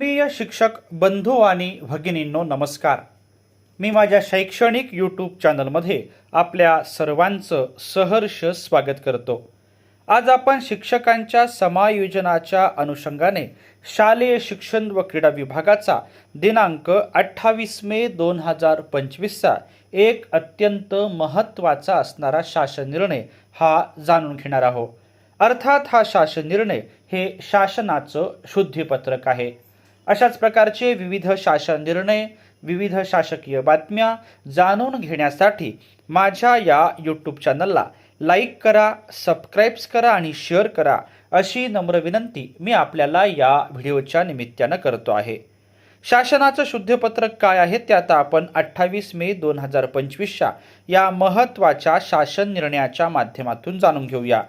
आत्मीय शिक्षक बंधू आणि भगिनींनो नमस्कार. मी माझ्या शैक्षणिक यूट्यूब चॅनलमध्ये आपल्या सर्वांचं सहर्ष स्वागत करतो. आज आपण शिक्षकांच्या समायोजनाच्या अनुषंगाने शालेय शिक्षण व क्रीडा विभागाचा दिनांक अठ्ठावीस मे दोन हजार पंचवीसचा एक अत्यंत महत्त्वाचा असणारा शासन निर्णय हा जाणून घेणार आहोत. अर्थात हा शासन निर्णय हे शासनाचं शुद्धीपत्रक आहे. अशाच प्रकारचे विविध शासन निर्णय विविध शासकीय बातम्या जाणून घेण्यासाठी माझ्या या यूट्यूब चॅनलला लाईक करा सबस्क्राईब्स करा आणि शेअर करा अशी नम्र विनंती मी आपल्याला या व्हिडिओच्या निमित्तानं करतो आहे. शासनाचं शुद्धपत्रक काय आहे ते आता आपण अठ्ठावीस मे दोन हजार पंचवीसच्या या महत्त्वाच्या शासन निर्णयाच्या माध्यमातून जाणून घेऊया.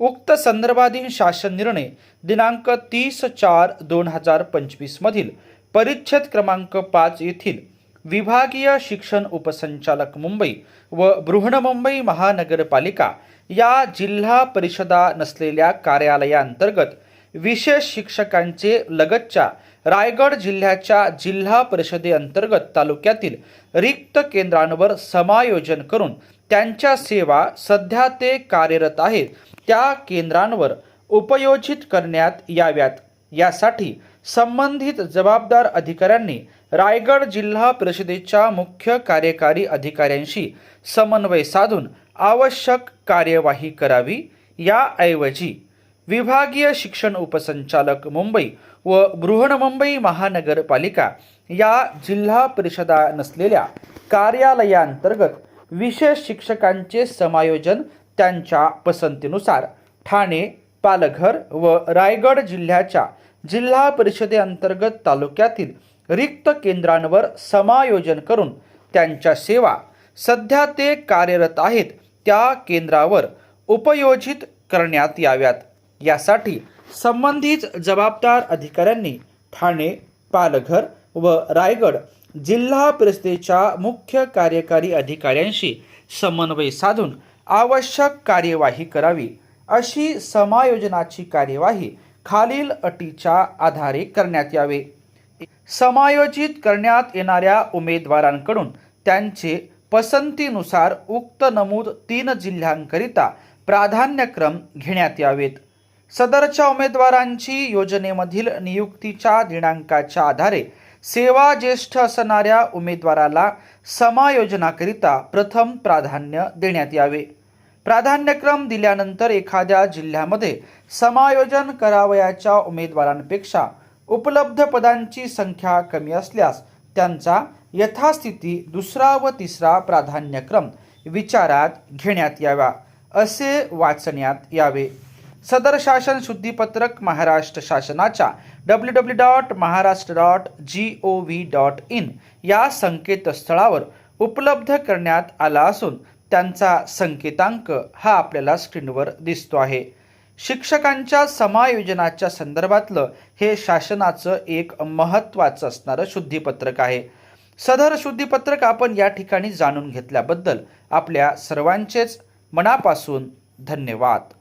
उक्त संदर्भाधीन शासन निर्णय दिनांक तीस चार दोन हजार पंचवीसमधील परिच्छेद क्रमांक पाच येथील विभागीय शिक्षण उपसंचालक मुंबई व बृहन्मुंबई महानगरपालिका या जिल्हा परिषदा नसलेल्या कार्यालयांतर्गत विशेष शिक्षकांचे लगतच्या रायगड जिल्ह्याच्या जिल्हा परिषदेअंतर्गत तालुक्यातील रिक्त केंद्रांवर समायोजन करून त्यांच्या सेवा सध्या ते कार्यरत आहेत. त्या केंद्रांवर उपयोजित करण्यात याव्यात. यासाठी संबंधित जबाबदार अधिकाऱ्यांनी रायगड जिल्हा परिषदेच्या मुख्य कार्यकारी अधिकाऱ्यांशी समन्वय साधून आवश्यक कार्यवाही करावी. याऐवजी विभागीय शिक्षण उपसंचालक मुंबई व बृहन्मुंबई महानगरपालिका या जिल्हा परिषदा नसलेल्या कार्यालयाअंतर्गत विशेष शिक्षकांचे समायोजन त्यांच्या पसंतीनुसार. ठाणे पालघर व रायगड जिल्ह्याच्या जिल्हा परिषदेअंतर्गत तालुक्यातील रिक्त केंद्रांवर समायोजन करून त्यांच्या सेवा सध्या ते कार्यरत आहेत त्या केंद्रावर उपयोजित करण्यात याव्यात. यासाठी संबंधित जबाबदार अधिकाऱ्यांनी ठाणे पालघर व रायगड जिल्हा परिषदेच्या मुख्य कार्यकारी अधिकाऱ्यांशी समन्वय साधून आवश्यक कार्यवाही करावी अशी समायोजनाची कार्यवाही खालील अटीच्या आधारे करण्यात यावे. समायोजित करण्यात येणाऱ्या उमेदवारांकडून त्यांचे पसंतीनुसार उक्त नमूद तीन जिल्ह्यांकरिता प्राधान्यक्रम घेण्यात यावेत. सदरच्या उमेदवारांची योजनेमधील नियुक्तीच्या दिनांकाच्या आधारे सेवा ज्येष्ठ असणाऱ्या उमेदवाराला समायोजनाकरिता प्रथम प्राधान्य देण्यात यावे. प्राधान्यक्रम दिल्यानंतर एखाद्या जिल्ह्यामध्ये समायोजन करावयाच्या उमेदवारांपेक्षा उपलब्ध पदांची संख्या कमी असल्यास त्यांचा यथास्थिती दुसरा व तिसरा प्राधान्यक्रम विचारात घेण्यात यावा असे वाचण्यात यावे. सदर शासन शुद्धीपत्रक महाराष्ट्र शासनाच्या W W dot Maharashtra dot G O V dot in या संकेतस्थळावर उपलब्ध करण्यात आला असून त्यांचा संकेतांक हा आपल्याला स्क्रीनवर दिसतो आहे. शिक्षकांच्या समायोजनाच्या संदर्भातलं हे शासनाचं एक महत्त्वाचं असणारं शुद्धीपत्रक आहे. सदर शुद्धीपत्रक आपण या ठिकाणी जाणून घेतल्याबद्दल आपल्या सर्वांचेच मनापासून धन्यवाद.